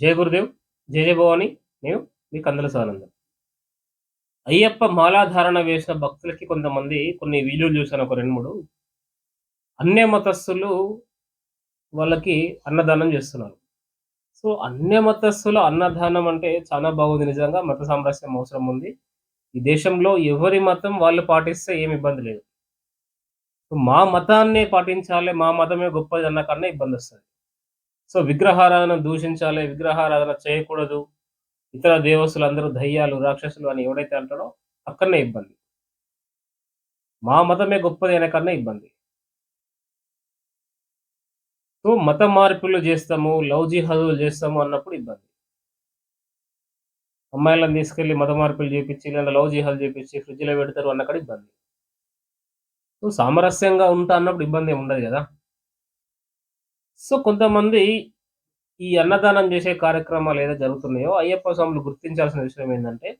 జయ గురుదేవ్ జయ జయ భవాని నేను మీ కందల సానందం అయ్యప్ప మాలాధారణ వేసిన భక్తులకి కొంతమంది కొన్ని వీడియోలు చూశాను ఒక రెండు మూడు. అన్య మతస్థులు వాళ్ళకి అన్నదానం చేస్తున్నారు. సో అన్య మతస్థుల అన్నదానం అంటే చాలా బాగుంది నిజంగా మత సామరస్యం అవసరం ఉంది. ఈ దేశంలో ఎవరి మతం వాళ్ళు పాటిస్తే ఏమి ఇబ్బంది లేదు. మా మతాన్ని పాటించాలి మా మతమే గొప్పది అన్న కన్నా ఇబ్బంది వస్తుంది. సో విగ్రహారాధన దూషించాలి విగ్రహారాధన చేయకూడదు. ఇతర దేవస్తులు దయ్యాలు రాక్షసులు అని ఎవడైతే అంటాడో అక్కడనే ఇబ్బంది. మా మతమే గొప్పది అనే కన్నా ఇబ్బంది. సో మత మార్పులు చేస్తాము లవ్ జిహాదులు చేస్తాము అన్నప్పుడు ఇబ్బంది. అమ్మాయిలను తీసుకెళ్ళి మత మార్పులు చేపించి లేదా లవ్ జిహాదులు చేపించి ఫ్రిడ్జ్లో పెడతారు అన్నక్కడ ఇబ్బంది. సో సామరస్యంగా ఉంటా అన్నప్పుడు ఇబ్బంది ఏమి ఉండదు కదా. సో కొంతమంది ఈ అన్నదానం చేసే కార్యక్రమాలు ఏదో జరుగుతున్నాయో అయ్యప్ప స్వాములు గుర్తించాల్సిన విషయం ఏంటంటే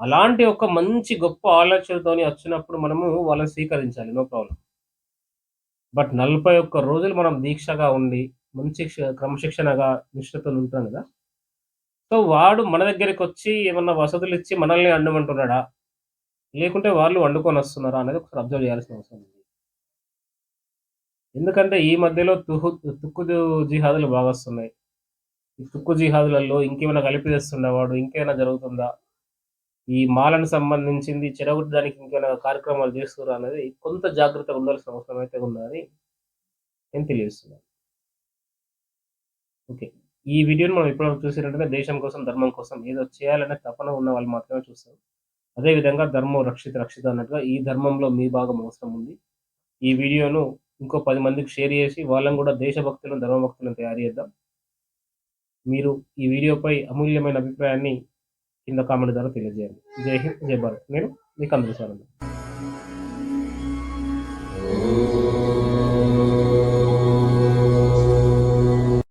అలాంటి ఒక మంచి గొప్ప ఆలోచనతోని వచ్చినప్పుడు మనము వాళ్ళని స్వీకరించాలి నో ప్రాబ్లం. బట్ నలభై ఒక్క రోజులు మనం దీక్షగా ఉండి మంచి క్రమశిక్షణగా నిష్ఠతో ఉంటాం కదా. సో వాడు మన దగ్గరికి వచ్చి ఏమన్నా వసతులు ఇచ్చి మనల్ని అండమంటున్నాడా? లేకుంటే వాళ్ళు వండుకొని వస్తున్నారా? అనేది ఒకసారి అబ్జర్వ్ చేయాల్సిన అవసరం ఉంది. ఎందుకంటే ఈ మధ్యలో తుహు తుక్కు జిహాదులు బాగా వస్తున్నాయి. ఈ తుక్కు జిహాదులలో ఇంకేమైనా కలిపి తెస్తుండేవాడు ఇంకేమైనా జరుగుతుందా? ఈ మాలను సంబంధించింది చెడగొట్టడానికి ఇంకేమైనా కార్యక్రమాలు చేస్తున్నారు అనేది కొంత జాగ్రత్తగా ఉండాల్సిన అవసరం అయితే ఉందని నేను తెలియజేస్తున్నాను. ఓకే. ఈ వీడియోని మనం ఇప్పుడు చూసినట్టయితే దేశం కోసం ధర్మం కోసం ఏదో చేయాలనే తపన ఉన్న వాళ్ళు మాత్రమే చూస్తారు. అదేవిధంగా ధర్మం రక్షిత రక్షిత అన్నట్టుగా ఈ ధర్మంలో మీ భాగం అవసరం ఉంది. ఈ వీడియోను ఇంకో పది మందికి షేర్ చేసి వాళ్ళని కూడా దేశభక్తులను ధర్మభక్తులను తయారు చేద్దాం. మీరు ఈ వీడియోపై అమూల్యమైన అభిప్రాయాన్ని కింద కామెంట్ ద్వారా తెలియజేయండి. జై హింద్ జై భారత్. నేను మీకు అందరి సార్